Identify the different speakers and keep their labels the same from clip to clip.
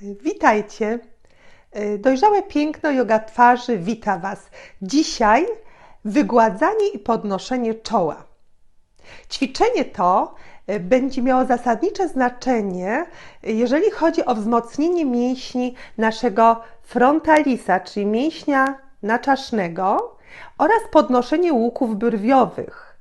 Speaker 1: Witajcie. Dojrzałe piękno yoga twarzy wita Was. Dzisiaj wygładzanie i podnoszenie czoła. Ćwiczenie to e, będzie miało zasadnicze znaczenie, e, jeżeli chodzi o wzmocnienie mięśni naszego frontalisa, czyli mięśnia naczasznego oraz podnoszenie łuków brwiowych.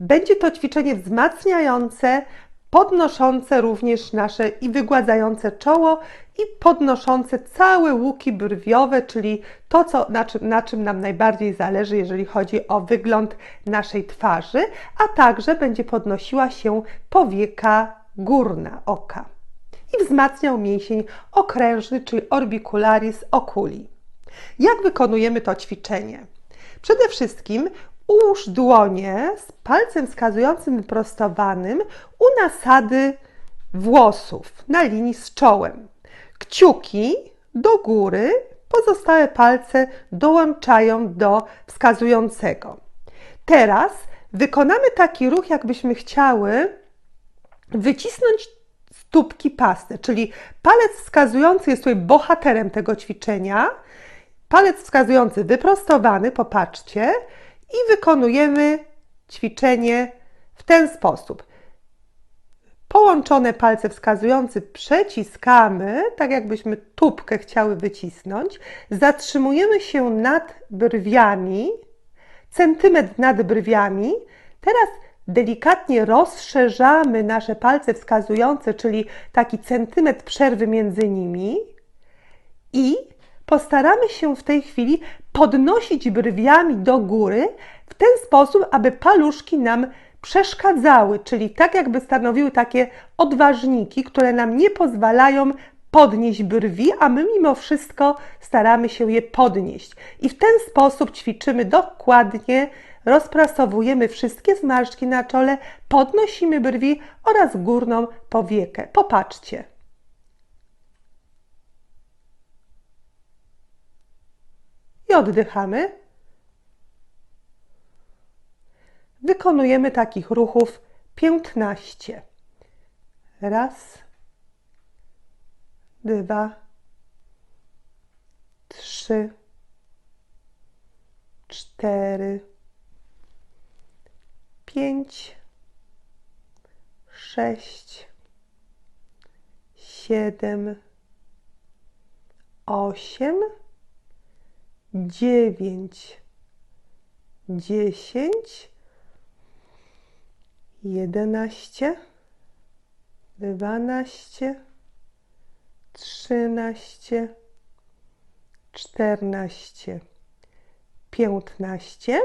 Speaker 1: Będzie to ćwiczenie wzmacniające podnoszące również nasze i wygładzające czoło i podnoszące całe łuki brwiowe, czyli to, co, na, czym, na czym nam najbardziej zależy, jeżeli chodzi o wygląd naszej twarzy, a także będzie podnosiła się powieka górna oka i wzmacniał mięsień okrężny, czyli orbicularis oculi. Jak wykonujemy to ćwiczenie? Przede wszystkim Ułóż dłonie z palcem wskazującym wyprostowanym u nasady włosów na linii z czołem. Kciuki do góry, pozostałe palce dołączają do wskazującego. Teraz wykonamy taki ruch, jakbyśmy chciały wycisnąć stópki pasy, czyli palec wskazujący jest tutaj bohaterem tego ćwiczenia, palec wskazujący wyprostowany, popatrzcie, i wykonujemy ćwiczenie w ten sposób. Połączone palce wskazujące przeciskamy, tak jakbyśmy tubkę chciały wycisnąć. Zatrzymujemy się nad brwiami, centymetr nad brwiami. Teraz delikatnie rozszerzamy nasze palce wskazujące, czyli taki centymetr przerwy między nimi i postaramy się w tej chwili podnosić brwiami do góry w ten sposób, aby paluszki nam przeszkadzały, czyli tak jakby stanowiły takie odważniki, które nam nie pozwalają podnieść brwi, a my mimo wszystko staramy się je podnieść. I w ten sposób ćwiczymy dokładnie, rozprasowujemy wszystkie zmarszczki na czole, podnosimy brwi oraz górną powiekę. Popatrzcie. I oddychamy. Wykonujemy takich ruchów 15. Raz, dwa, trzy, cztery, pięć, sześć, siedem, osiem dziewięć, dziesięć, jedenaście, dwanaście, trzynaście, czternaście, piętnaście.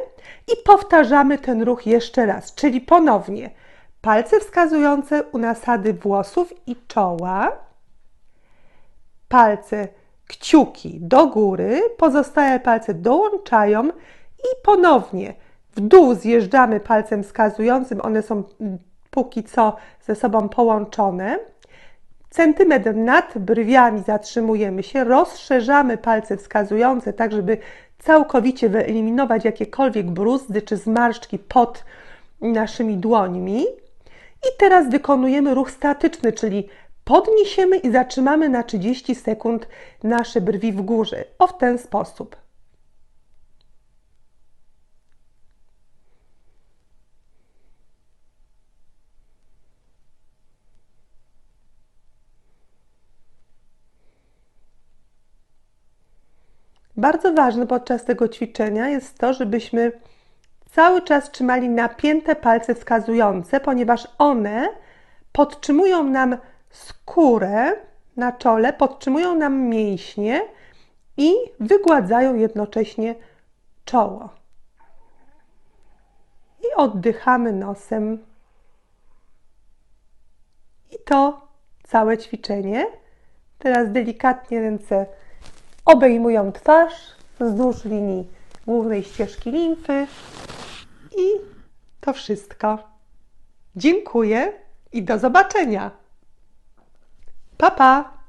Speaker 1: I powtarzamy ten ruch jeszcze raz, czyli ponownie. Palce wskazujące u nasady włosów i czoła, palce kciuki do góry, pozostałe palce dołączają i ponownie w dół zjeżdżamy palcem wskazującym, one są póki co ze sobą połączone. Centymetr nad brwiami zatrzymujemy się, rozszerzamy palce wskazujące, tak żeby całkowicie wyeliminować jakiekolwiek bruzdy czy zmarszczki pod naszymi dłońmi. I teraz wykonujemy ruch statyczny, czyli podniesiemy i zatrzymamy na 30 sekund nasze brwi w górze. O w ten sposób. Bardzo ważne podczas tego ćwiczenia jest to, żebyśmy cały czas trzymali napięte palce wskazujące, ponieważ one podtrzymują nam skórę na czole, podtrzymują nam mięśnie i wygładzają jednocześnie czoło. I oddychamy nosem. I to całe ćwiczenie. Teraz delikatnie ręce obejmują twarz wzdłuż linii głównej ścieżki limfy. I to wszystko. Dziękuję i do zobaczenia. Pa, pa!